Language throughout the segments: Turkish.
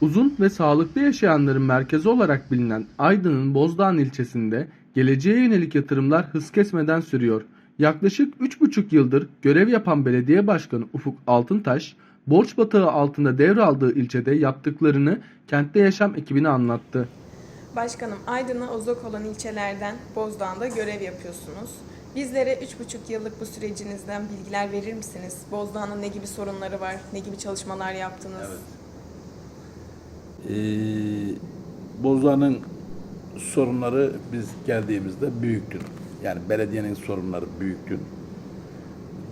Uzun ve sağlıklı yaşayanların merkezi olarak bilinen Aydın'ın Bozdağ ilçesinde geleceğe yönelik yatırımlar hız kesmeden sürüyor. Yaklaşık 3,5 yıldır görev yapan belediye başkanı Ufuk Altıntaş, borç batağı altında devraldığı ilçede yaptıklarını kentte yaşam ekibine anlattı. Başkanım, Aydın'a uzak olan ilçelerden Bozdağ'da görev yapıyorsunuz. Bizlere 3,5 yıllık bu sürecinizden bilgiler verir misiniz? Bozdağ'ın ne gibi sorunları var, ne gibi çalışmalar yaptınız? Bozdağ'ın sorunları biz geldiğimizde büyüktü. Yani belediyenin sorunları büyüktü.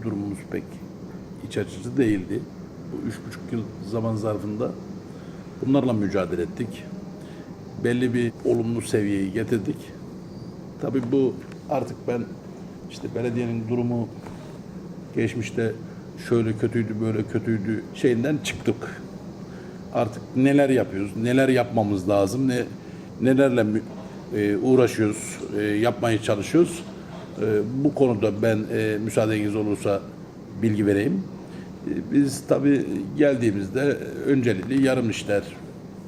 Durumumuz pek iç açıcı değildi. Bu üç buçuk yıl zaman zarfında bunlarla mücadele ettik. Belli bir olumlu seviyeyi getirdik. Tabii bu artık ben işte belediyenin durumu geçmişte şöyle kötüydü böyle kötüydü şeyinden çıktık artık neler yapıyoruz, neler yapmamız lazım, ne nelerle e, uğraşıyoruz, e, yapmaya çalışıyoruz. E, bu konuda ben e, müsaadeniz olursa bilgi vereyim. E, biz tabii geldiğimizde öncelikli yarım işler,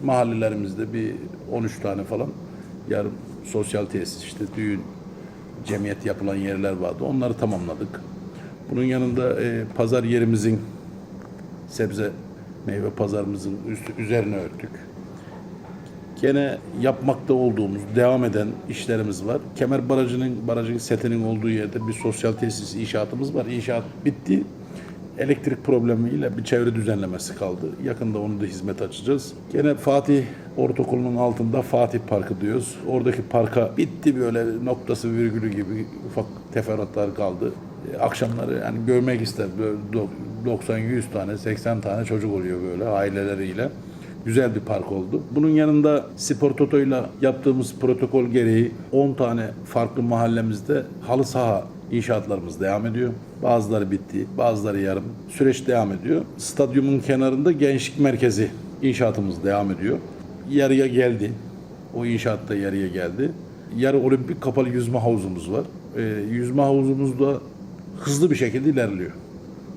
mahallelerimizde bir 13 tane falan yarım sosyal tesis işte düğün, cemiyet yapılan yerler vardı. Onları tamamladık. Bunun yanında e, pazar yerimizin sebze meyve pazarımızın üstü, üzerine örttük. Gene yapmakta olduğumuz, devam eden işlerimiz var. Kemer Barajı'nın, barajın setinin olduğu yerde bir sosyal tesis inşaatımız var. İnşaat bitti. Elektrik problemiyle bir çevre düzenlemesi kaldı. Yakında onu da hizmet açacağız. Gene Fatih Ortaokulu'nun altında Fatih Parkı diyoruz. Oradaki parka bitti böyle noktası virgülü gibi ufak teferruatlar kaldı. E, Akşamları yani görmek ister böyle do- 90-100 tane 80 tane çocuk oluyor böyle aileleriyle. Güzel bir park oldu. Bunun yanında Spor Toto'yla yaptığımız protokol gereği 10 tane farklı mahallemizde halı saha inşaatlarımız devam ediyor. Bazıları bitti, bazıları yarım. Süreç devam ediyor. Stadyumun kenarında gençlik merkezi inşaatımız devam ediyor. Yarıya geldi. O inşaat da yarıya geldi. Yarı olimpik kapalı yüzme havuzumuz var. Ee, yüzme havuzumuz da hızlı bir şekilde ilerliyor.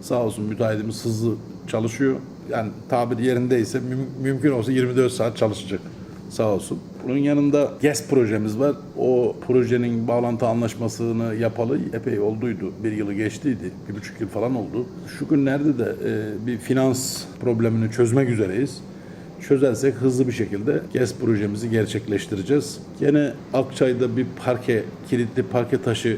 Sağ olsun müteahhitimiz hızlı çalışıyor. Yani tabir yerindeyse müm- mümkün olsa 24 saat çalışacak. Sağ olsun. Bunun yanında GES projemiz var. O projenin bağlantı anlaşmasını yapalı epey olduydu. Bir yılı geçtiydi. Bir buçuk yıl falan oldu. Şu günlerde de e, bir finans problemini çözmek üzereyiz. Çözersek hızlı bir şekilde GES projemizi gerçekleştireceğiz. Gene Akçay'da bir parke, kilitli parke taşı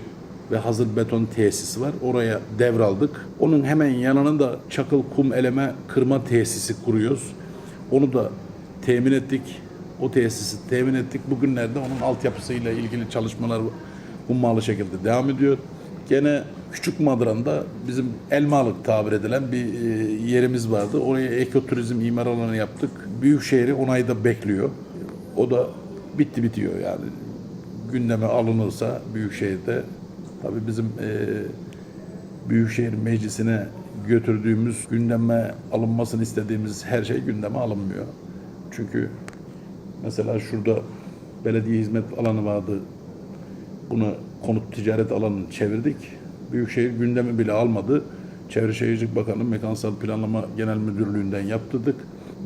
ve hazır beton tesisi var. Oraya devraldık. Onun hemen yanında çakıl kum eleme kırma tesisi kuruyoruz. Onu da temin ettik. O tesisi temin ettik. Bugünlerde onun altyapısıyla ilgili çalışmalar hummalı şekilde devam ediyor. Gene Küçük Madran'da bizim Elmalık tabir edilen bir e, yerimiz vardı. Oraya ekoturizm imar alanı yaptık. Büyükşehir'i onayda bekliyor. O da bitti bitiyor yani. Gündeme alınırsa Büyükşehir'de tabii bizim e, Büyükşehir Meclisi'ne götürdüğümüz gündeme alınmasını istediğimiz her şey gündeme alınmıyor. Çünkü mesela şurada belediye hizmet alanı vardı. Bunu konut ticaret alanını çevirdik. Büyükşehir gündemi bile almadı. Çevre Şehircilik Bakanı Mekansal Planlama Genel Müdürlüğü'nden yaptırdık.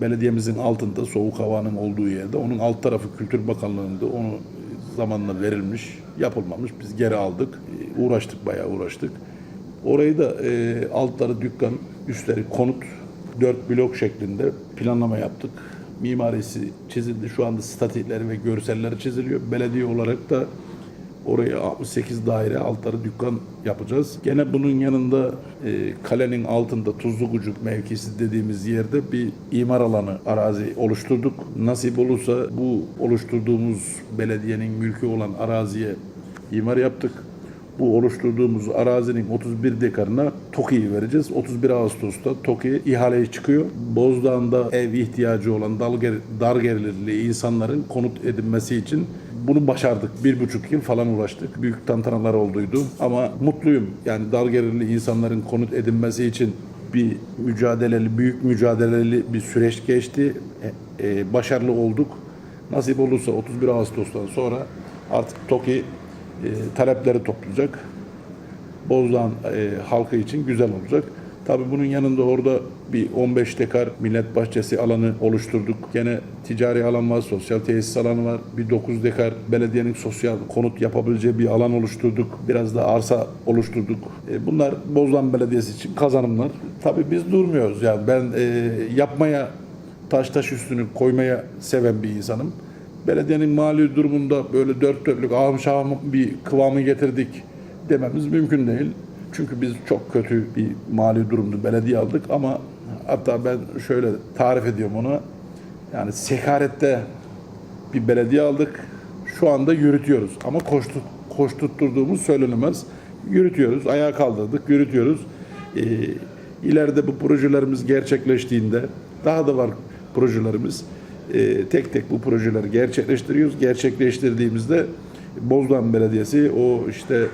Belediyemizin altında soğuk havanın olduğu yerde onun alt tarafı Kültür Bakanlığı'nda onu zamanla verilmiş, yapılmamış. Biz geri aldık. E, Uğraştık, bayağı uğraştık. Orayı da e, altları dükkan, üstleri konut, dört blok şeklinde planlama yaptık. Mimarisi çizildi. Şu anda statikleri ve görselleri çiziliyor. Belediye olarak da oraya 68 daire altları dükkan yapacağız. Gene bunun yanında e, kalenin altında Tuzlugucuk mevkisi dediğimiz yerde bir imar alanı arazi oluşturduk. Nasip olursa bu oluşturduğumuz belediyenin mülkü olan araziye imar yaptık. Bu oluşturduğumuz arazinin 31 dekarına TOKİ'yi vereceğiz. 31 Ağustos'ta TOKİ ihaleye çıkıyor. Bozdağ'ında ev ihtiyacı olan dar gelirli insanların konut edinmesi için bunu başardık. Bir buçuk yıl falan uğraştık. Büyük tantanalar olduydu. Ama mutluyum. Yani dar gelirli insanların konut edinmesi için bir mücadeleli, büyük mücadeleli bir süreç geçti. E, e, başarılı olduk. Nasip olursa 31 Ağustos'tan sonra artık TOKİ e, talepleri toplayacak. Bozdağ e, halkı için güzel olacak. Tabii bunun yanında orada bir 15 dekar millet bahçesi alanı oluşturduk. Gene ticari alan var, sosyal tesis alanı var. Bir 9 dekar belediyenin sosyal konut yapabileceği bir alan oluşturduk. Biraz da arsa oluşturduk. E, Bunlar Bozdan Belediyesi için kazanımlar. Tabii biz durmuyoruz. Yani ben e, yapmaya taş taş üstünü koymaya seven bir insanım. Belediyenin mali durumunda böyle dört dörtlük ağım şahım bir kıvamı getirdik dememiz mümkün değil. Çünkü biz çok kötü bir mali durumdu belediye aldık ama hatta ben şöyle tarif ediyorum onu. Yani sekarette bir belediye aldık. Şu anda yürütüyoruz ama koştut, koşturtturduğumuz söylenemez. Yürütüyoruz, ayağa kaldırdık, yürütüyoruz. Ee, ileride bu projelerimiz gerçekleştiğinde daha da var projelerimiz. Ee, tek tek bu projeleri gerçekleştiriyoruz. Gerçekleştirdiğimizde Bozdoğan Belediyesi o işte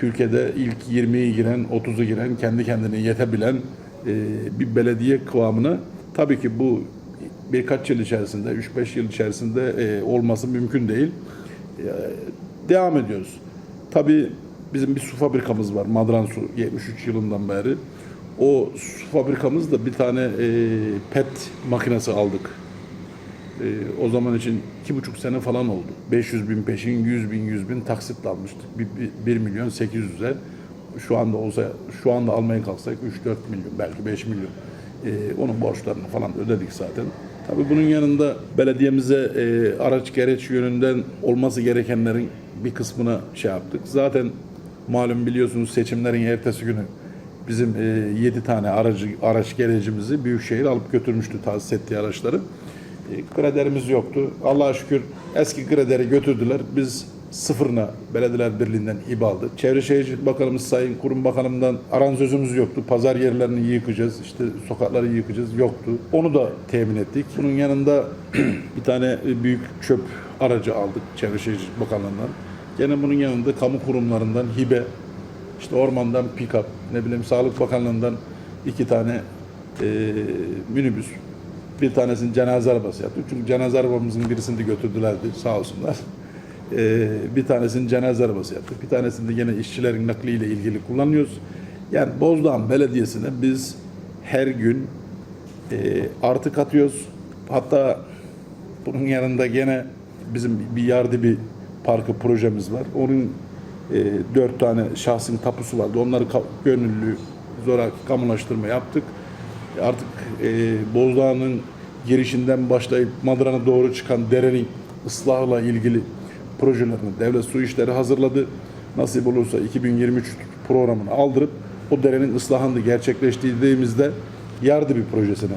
Türkiye'de ilk 20'yi giren, 30'u giren, kendi kendine yetebilen e, bir belediye kıvamına tabii ki bu birkaç yıl içerisinde, 3-5 yıl içerisinde e, olması mümkün değil. E, devam ediyoruz. Tabii bizim bir su fabrikamız var. Madran Su 73 yılından beri. O su fabrikamız bir tane e, PET makinesi aldık. E, o zaman için iki buçuk sene falan oldu. 500 bin peşin, 100 bin, 100 bin taksitle almıştık. 1, milyon 800'e. Şu anda olsa, şu anda almaya kalksak 3-4 milyon, belki 5 milyon. E, onun borçlarını falan ödedik zaten. Tabii bunun yanında belediyemize e, araç gereç yönünden olması gerekenlerin bir kısmına şey yaptık. Zaten malum biliyorsunuz seçimlerin ertesi günü bizim 7 tane aracı araç gerecimizi Büyükşehir alıp götürmüştü tahsis ettiği araçları. Graderimiz yoktu. Allah'a şükür eski graderi götürdüler. Biz sıfırına Belediyeler Birliği'nden İB aldık. Çevre Şehircilik Bakanımız Sayın Kurum Bakanım'dan aranzözümüz yoktu. Pazar yerlerini yıkacağız, işte sokakları yıkacağız yoktu. Onu da temin ettik. Bunun yanında bir tane büyük çöp aracı aldık Çevre Şehircilik Bakanlığı'ndan. Gene bunun yanında kamu kurumlarından hibe, işte ormandan pick-up, ne bileyim Sağlık Bakanlığı'ndan iki tane e, minibüs, bir tanesini cenaze arabası yaptık. Çünkü cenaze arabamızın birisini de götürdülerdi sağ olsunlar. Ee, bir tanesini cenaze arabası yaptık. Bir tanesini de yine işçilerin nakliyle ilgili kullanıyoruz. Yani Bozdağ Belediyesi'ne biz her gün e, artı katıyoruz. Hatta bunun yanında gene bizim bir yardibi parkı projemiz var. Onun e, dört tane şahsın tapusu vardı. Onları gönüllü zoraki kamulaştırma yaptık. Artık e, Bozdağ'ın girişinden başlayıp Madıran'a doğru çıkan derenin ıslahıyla ilgili projelerini devlet su işleri hazırladı. Nasip olursa 2023 programını aldırıp o derenin ıslahını gerçekleştirdiğimizde yardı bir projesine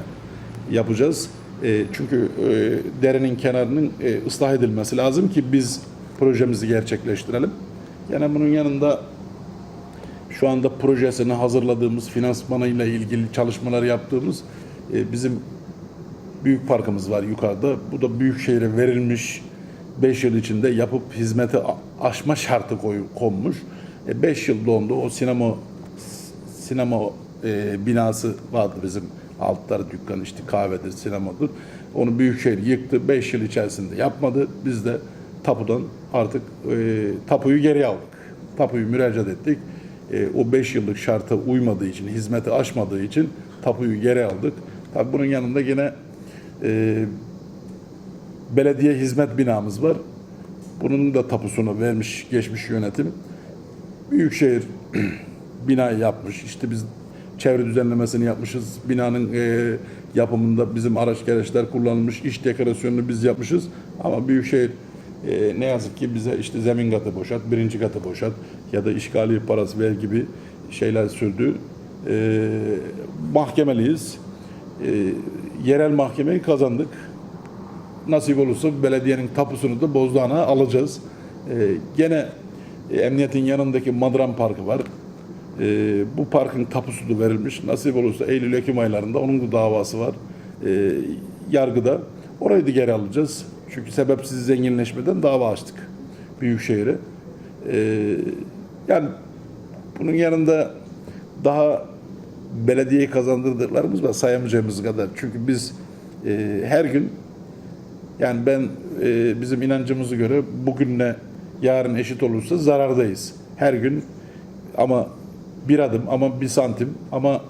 yapacağız. E, çünkü e, derenin kenarının e, ıslah edilmesi lazım ki biz projemizi gerçekleştirelim. Yani bunun yanında şu anda projesini hazırladığımız, finansmanıyla ilgili çalışmalar yaptığımız e, bizim büyük parkımız var yukarıda. Bu da Büyükşehir'e verilmiş 5 yıl içinde yapıp hizmete a- aşma şartı koy, konmuş. 5 yıl dondu. O sinema sinema e, binası vardı bizim altları dükkan işte kahvedir, sinemadır. Onu Büyükşehir yıktı. 5 yıl içerisinde yapmadı. Biz de tapudan artık e, tapuyu geri aldık. Tapuyu müracaat ettik. E, o 5 yıllık şarta uymadığı için, hizmeti aşmadığı için tapuyu geri aldık. Tabi bunun yanında yine e, belediye hizmet binamız var. Bunun da tapusunu vermiş geçmiş yönetim. Büyükşehir binayı yapmış. İşte biz çevre düzenlemesini yapmışız. Binanın e, yapımında bizim araç gereçler kullanılmış. iç dekorasyonunu biz yapmışız. Ama Büyükşehir e, ne yazık ki bize işte zemin katı boşalt, birinci katı boşalt ya da işgali parası ver gibi şeyler sürdü. E, mahkemeliyiz. E, yerel mahkemeyi kazandık nasip olursa belediyenin tapusunu da Bozdağ'a alacağız. Ee, gene e, emniyetin yanındaki Madran Parkı var. Ee, bu parkın tapusu da verilmiş. Nasip olursa Eylül-Ekim aylarında onun da davası var. Ee, yargıda. Orayı da geri alacağız. Çünkü sebepsiz zenginleşmeden dava açtık Büyükşehir'e. Ee, yani bunun yanında daha belediyeyi kazandırdıklarımız var sayamayacağımız kadar. Çünkü biz e, her gün yani ben e, bizim inancımıza göre bugünle yarın eşit olursa zarardayız. Her gün ama bir adım ama bir santim ama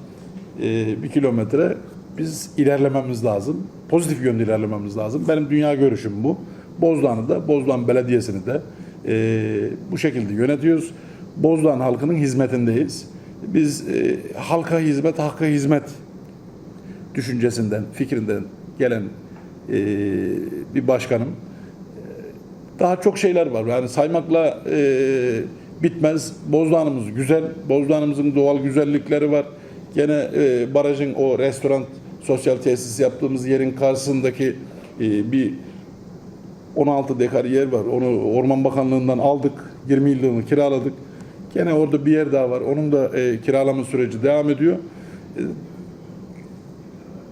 e, bir kilometre biz ilerlememiz lazım. Pozitif yönde ilerlememiz lazım. Benim dünya görüşüm bu. Bozdağ'ı da, Bozdağ Belediyesi'ni de e, bu şekilde yönetiyoruz. Bozdağ halkının hizmetindeyiz. Biz e, halka hizmet, hakka hizmet düşüncesinden, fikrinden gelen e, bir başkanım. Daha çok şeyler var. Yani saymakla e, bitmez. Bozdağ'ımız güzel. Bozdağ'ımızın doğal güzellikleri var. Gene e, barajın o restoran, sosyal tesis yaptığımız yerin karşısındaki e, bir 16 dekar yer var. Onu Orman Bakanlığı'ndan aldık. 20 yıllığını kiraladık. Gene orada bir yer daha var. Onun da e, kiralama süreci devam ediyor. E,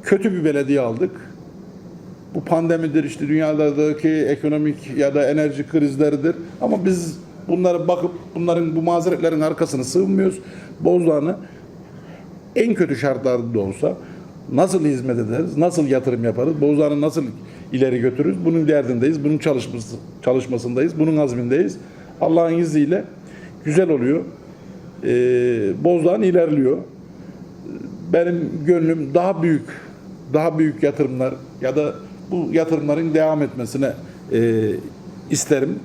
kötü bir belediye aldık. Bu pandemidir işte dünyadaki ekonomik ya da enerji krizleridir. Ama biz bunlara bakıp bunların bu mazeretlerin arkasını sığınmıyoruz. Bozdağ'ını en kötü şartlarda da olsa nasıl hizmet ederiz, nasıl yatırım yaparız, Bozdağ'ını nasıl ileri götürürüz? Bunun derdindeyiz, bunun çalışması, çalışmasındayız, bunun azmindeyiz. Allah'ın izniyle güzel oluyor. Ee, Bozdağ'ın ilerliyor. Benim gönlüm daha büyük daha büyük yatırımlar ya da bu yatırımların devam etmesine e, isterim.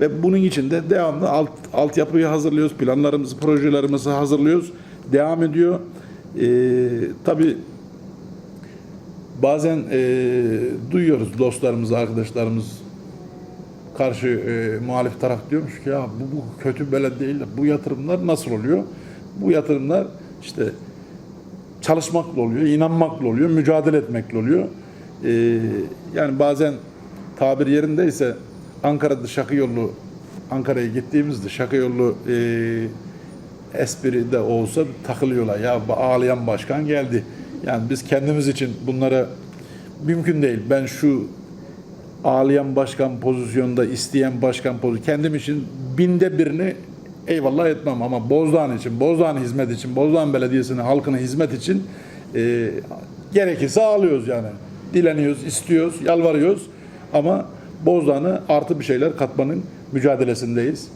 Ve bunun için de devamlı alt altyapıyı hazırlıyoruz, planlarımızı, projelerimizi hazırlıyoruz, devam ediyor. E, tabii bazen e, duyuyoruz dostlarımız, arkadaşlarımız karşı e, muhalif taraf diyormuş ki ya bu, bu kötü belediye değil de bu yatırımlar nasıl oluyor? Bu yatırımlar işte çalışmakla oluyor, inanmakla oluyor, mücadele etmekle oluyor. Ee, yani bazen tabir yerindeyse Ankara'da şakı yolu Ankara'ya gittiğimizde şakı yolu e, espri de olsa takılıyorlar. Ya ağlayan başkan geldi. Yani biz kendimiz için bunlara mümkün değil. Ben şu ağlayan başkan pozisyonda isteyen başkan pozisyonu kendim için binde birini eyvallah etmem ama Bozdağ için, Bozdağ hizmet için, Bozdağ Belediyesi'nin halkına hizmet için e, gerekirse ağlıyoruz yani. Dileniyoruz, istiyoruz, yalvarıyoruz ama Bozdağ'ına artı bir şeyler katmanın mücadelesindeyiz.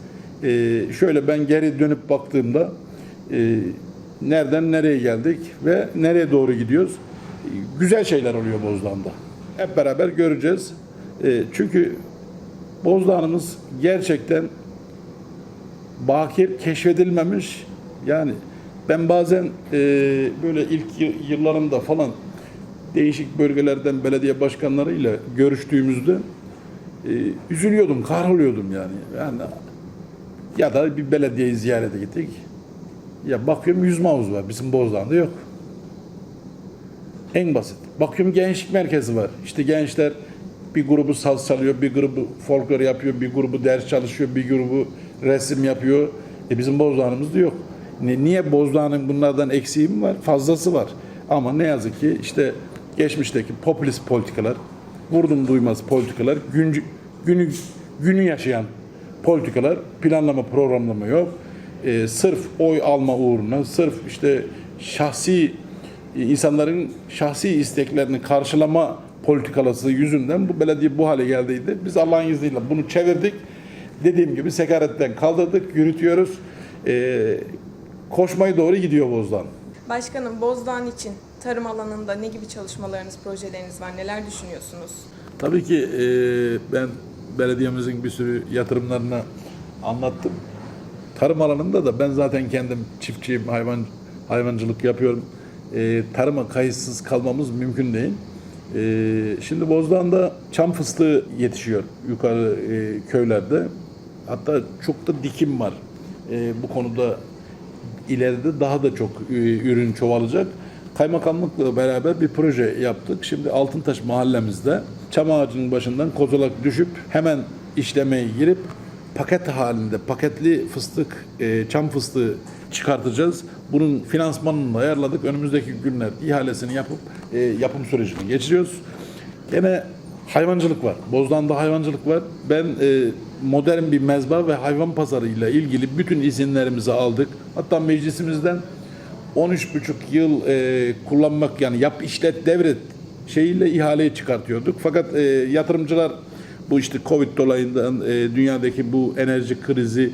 E, şöyle ben geri dönüp baktığımda e, nereden nereye geldik ve nereye doğru gidiyoruz? Güzel şeyler oluyor Bozdağ'da. Hep beraber göreceğiz. E, çünkü Bozdağ'ımız gerçekten bakir keşfedilmemiş. Yani ben bazen e, böyle ilk yıllarımda falan değişik bölgelerden belediye başkanlarıyla görüştüğümüzde e, üzülüyordum, kahroluyordum yani. Yani ya da bir belediyeyi ziyarete gittik. Ya bakıyorum yüzme havuzu var. Bizim Bozdağ'da yok. En basit. Bakıyorum gençlik merkezi var. İşte gençler bir grubu saz çalıyor, bir grubu folklor yapıyor, bir grubu ders çalışıyor, bir grubu resim yapıyor. E bizim Bozdağ'ımızda yok. Niye Bozdağ'ın bunlardan eksiği mi var? Fazlası var. Ama ne yazık ki işte geçmişteki popülist politikalar, vurdum duymaz politikalar, güncü, günü, günü yaşayan politikalar, planlama, programlama yok. E, sırf oy alma uğruna, sırf işte şahsi insanların şahsi isteklerini karşılama politikalası yüzünden bu belediye bu hale geldiydi. Biz Allah'ın izniyle bunu çevirdik. Dediğim gibi sekaretten kaldırdık, yürütüyoruz. Ee, koşmayı doğru gidiyor Bozdağ. Başkanım Bozdağ için tarım alanında ne gibi çalışmalarınız, projeleriniz var? Neler düşünüyorsunuz? Tabii ki e, ben belediyemizin bir sürü yatırımlarını anlattım. Tarım alanında da ben zaten kendim çiftçiyim, hayvan hayvancılık yapıyorum. E, tarıma kayıtsız kalmamız mümkün değil. E, şimdi Bozdağ'da çam fıstığı yetişiyor yukarı e, köylerde. Hatta çok da dikim var. E, bu konuda ileride daha da çok e, ürün çoğalacak. Kaymakamlıkla beraber bir proje yaptık. Şimdi Altıntaş mahallemizde çam ağacının başından kozalak düşüp hemen işlemeye girip paket halinde paketli fıstık, e, çam fıstığı çıkartacağız. Bunun finansmanını ayarladık. Önümüzdeki günler ihalesini yapıp e, yapım sürecini geçiriyoruz. Gene hayvancılık var. Bozdağ'da hayvancılık var. Ben e, modern bir mezba ve hayvan pazarı ile ilgili bütün izinlerimizi aldık. Hatta meclisimizden 13,5 yıl e, kullanmak yani yap işlet devret şeyiyle ihaleyi çıkartıyorduk. Fakat e, yatırımcılar bu işte Covid dolayından e, dünyadaki bu enerji krizi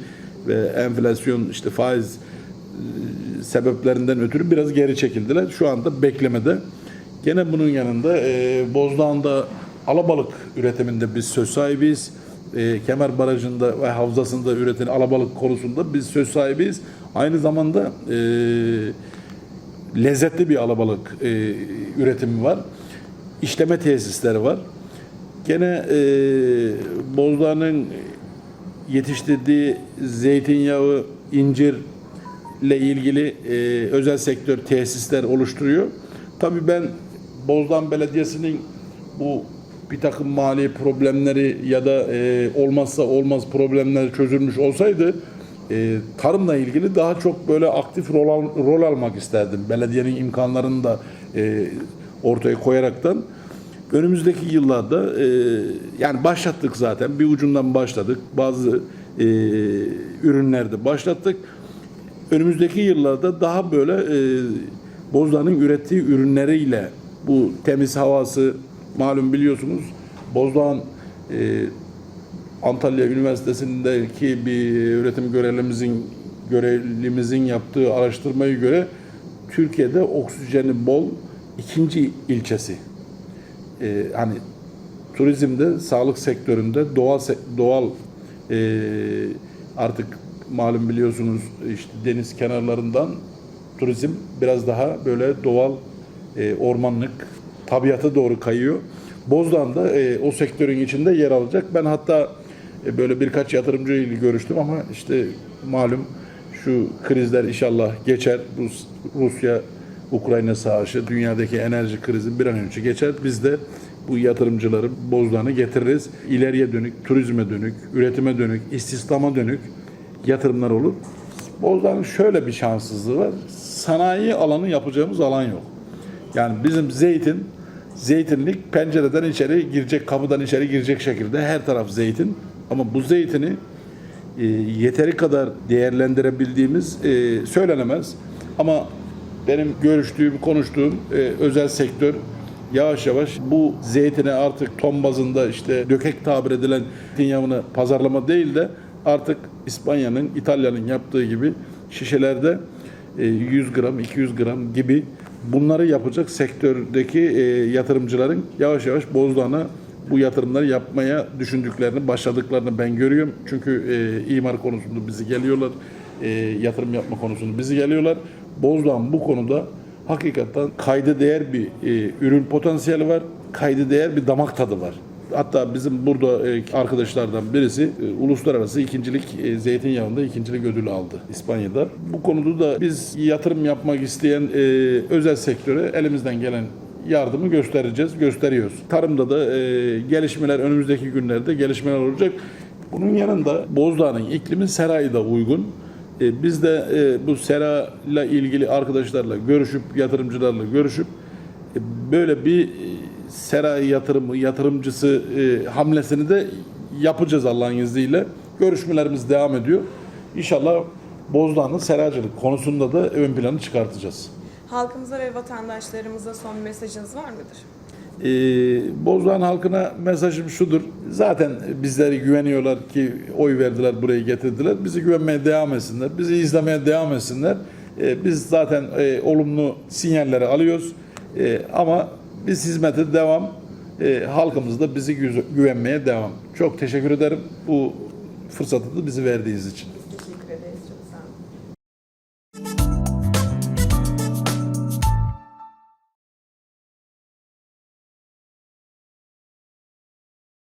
ve enflasyon işte faiz e, sebeplerinden ötürü biraz geri çekildiler. Şu anda beklemede. Gene bunun yanında e, Bozdağ'ında alabalık üretiminde biz söz sahibiyiz. E, Kemer Barajı'nda ve havzasında üretilen alabalık konusunda biz söz sahibiyiz. Aynı zamanda e, lezzetli bir alabalık e, üretimi var. İşleme tesisleri var. Gene e, Bozdağ'ın yetiştirdiği zeytinyağı, incir ile ilgili e, özel sektör tesisler oluşturuyor. Tabii ben Bozdağ Belediyesi'nin bu bir takım mali problemleri ya da e, olmazsa olmaz problemler çözülmüş olsaydı e, tarımla ilgili daha çok böyle aktif rol, al- rol almak isterdim. Belediyenin imkanlarını da e, ortaya koyaraktan. Önümüzdeki yıllarda e, yani başlattık zaten bir ucundan başladık. Bazı e, ürünlerde başlattık. Önümüzdeki yıllarda daha böyle e, Bozdağ'ın ürettiği ürünleriyle bu temiz havası malum biliyorsunuz Bozdağ'ın e, Antalya Üniversitesi'ndeki bir öğretim görevlimizin görevlimizin yaptığı araştırmaya göre Türkiye'de oksijeni bol ikinci ilçesi. Ee, hani turizmde, sağlık sektöründe doğal doğal e, artık malum biliyorsunuz işte deniz kenarlarından turizm biraz daha böyle doğal e, ormanlık tabiata doğru kayıyor. Bozdağ'da e, o sektörün içinde yer alacak. Ben hatta e, böyle birkaç yatırımcı ile görüştüm ama işte malum şu krizler inşallah geçer. Rus, Rusya Ukrayna savaşı, dünyadaki enerji krizi bir an önce geçer. Biz de bu yatırımcıları Bozdağ'ına getiririz. İleriye dönük, turizme dönük, üretime dönük, istihdama dönük yatırımlar olur. Bozdağ'ın şöyle bir şanssızlığı var. Sanayi alanı yapacağımız alan yok. Yani bizim zeytin, zeytinlik pencereden içeri girecek, kapıdan içeri girecek şekilde her taraf zeytin. Ama bu zeytini e, yeteri kadar değerlendirebildiğimiz e, söylenemez. Ama benim görüştüğüm, konuştuğum e, özel sektör yavaş yavaş bu zeytine artık ton bazında işte dökek tabir edilen zeytinyağını pazarlama değil de artık İspanya'nın, İtalya'nın yaptığı gibi şişelerde e, 100 gram, 200 gram gibi bunları yapacak sektördeki e, yatırımcıların yavaş yavaş Bozdağ'ına bu yatırımları yapmaya düşündüklerini, başladıklarını ben görüyorum. Çünkü e, imar konusunda bizi geliyorlar, e, yatırım yapma konusunda bizi geliyorlar. Bozdağ'ın bu konuda hakikaten kayda değer bir e, ürün potansiyeli var, kayda değer bir damak tadı var. Hatta bizim burada e, arkadaşlardan birisi e, uluslararası ikincilik e, zeytinyağında ikincilik ödülü aldı İspanya'da. Bu konuda da biz yatırım yapmak isteyen e, özel sektöre elimizden gelen yardımı göstereceğiz, gösteriyoruz. Tarımda da gelişmeler önümüzdeki günlerde gelişmeler olacak. Bunun yanında Bozdağ'ın iklimi serayı da uygun. E, biz de e, bu sera ile ilgili arkadaşlarla görüşüp, yatırımcılarla görüşüp e, böyle bir e, sera yatırımı, yatırımcısı e, hamlesini de yapacağız Allah'ın izniyle. Görüşmelerimiz devam ediyor. İnşallah Bozdağ'ın seracılık konusunda da ön planı çıkartacağız. Halkımıza ve vatandaşlarımıza son mesajınız var mıdır? Ee, Bozdağ halkına mesajım şudur. Zaten bizleri güveniyorlar ki oy verdiler buraya getirdiler. Bizi güvenmeye devam etsinler. Bizi izlemeye devam etsinler. Ee, biz zaten e, olumlu sinyalleri alıyoruz. Ee, ama biz hizmete devam. Ee, halkımız da bizi güvenmeye devam. Çok teşekkür ederim bu fırsatı da bizi verdiğiniz için.